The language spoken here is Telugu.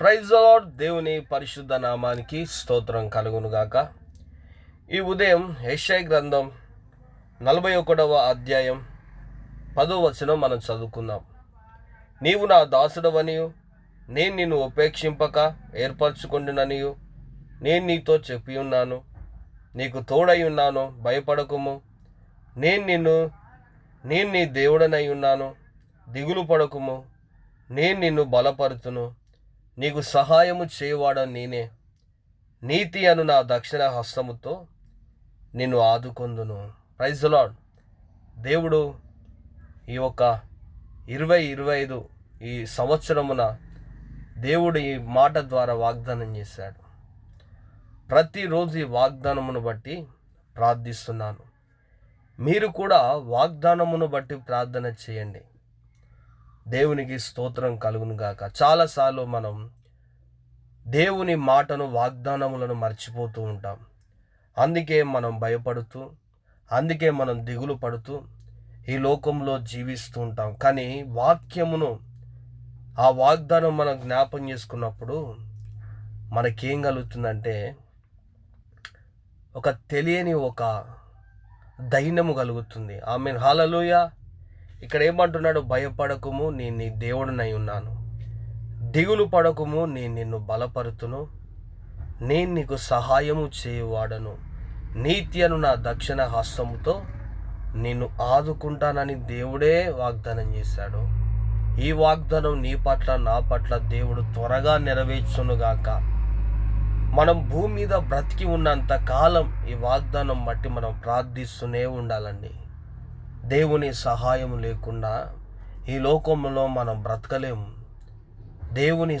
ప్రైజ్ లార్డ్ దేవుని పరిశుద్ధ నామానికి స్తోత్రం కలుగునుగాక. ఈ ఉదయం ఎస్ఐ గ్రంథం నలభై ఒకటవ అధ్యాయం పదో వచనం మనం చదువుకుందాం. నీవు నా దాసుడవనియు నేను నిన్ను ఉపేక్షింపక ఏర్పరచుకుంటుననియు నేను నీతో చెప్పి ఉన్నాను నీకు తోడై ఉన్నాను భయపడకుము. నేను నిన్ను నేను నీ దేవుడనై ఉన్నాను దిగులు పడకుము. నేను నిన్ను బలపరుతును. నీకు సహాయము చేయవాడ నేనే. నీతి అను నా దక్షిణ హస్తముతో నిన్ను ఆదుకొందును. ప్రైజ్ లాడ్ దేవుడు ఈ యొక్క ఇరవై ఇరవై ఐదు ఈ సంవత్సరమున దేవుడు ఈ మాట ద్వారా వాగ్దానం చేశాడు. ప్రతిరోజు ఈ వాగ్దానమును బట్టి ప్రార్థిస్తున్నాను. మీరు కూడా వాగ్దానమును బట్టి ప్రార్థన చేయండి. దేవునికి స్తోత్రం కలుగును గాక. చాలాసార్లు మనం దేవుని మాటను వాగ్దానములను మర్చిపోతూ ఉంటాం. అందుకే మనం భయపడుతూ అందుకే మనం దిగులు పడుతూ ఈ లోకంలో జీవిస్తూ ఉంటాం. కానీ వాక్యమును ఆ వాగ్దానం మనం జ్ఞాపం చేసుకున్నప్పుడు మనకేం కలుగుతుందంటే ఒక తెలియని ఒక దైన్యము కలుగుతుంది. ఆమె హాలలోయ ఇక్కడ ఏమంటున్నాడు? భయపడకుము నేను నీ దేవుడినై ఉన్నాను. దిగులు పడకుము నేను నిన్ను బలపరుతును. నేను నీకు సహాయము చేయువాడను. నీతి అను నా దక్షిణ హస్తముతో నిన్ను ఆదుకుంటానని దేవుడే వాగ్దానం చేశాడు. ఈ వాగ్దానం నీ పట్ల నా పట్ల దేవుడు త్వరగా నెరవేర్చునుగాక. మనం భూమి మీద బ్రతికి ఉన్నంత కాలం ఈ వాగ్దానం బట్టి మనం ప్రార్థిస్తూనే ఉండాలండి. దేవుని సహాయం లేకుండా ఈ లోకంలో మనం బ్రతకలేము. దేవుని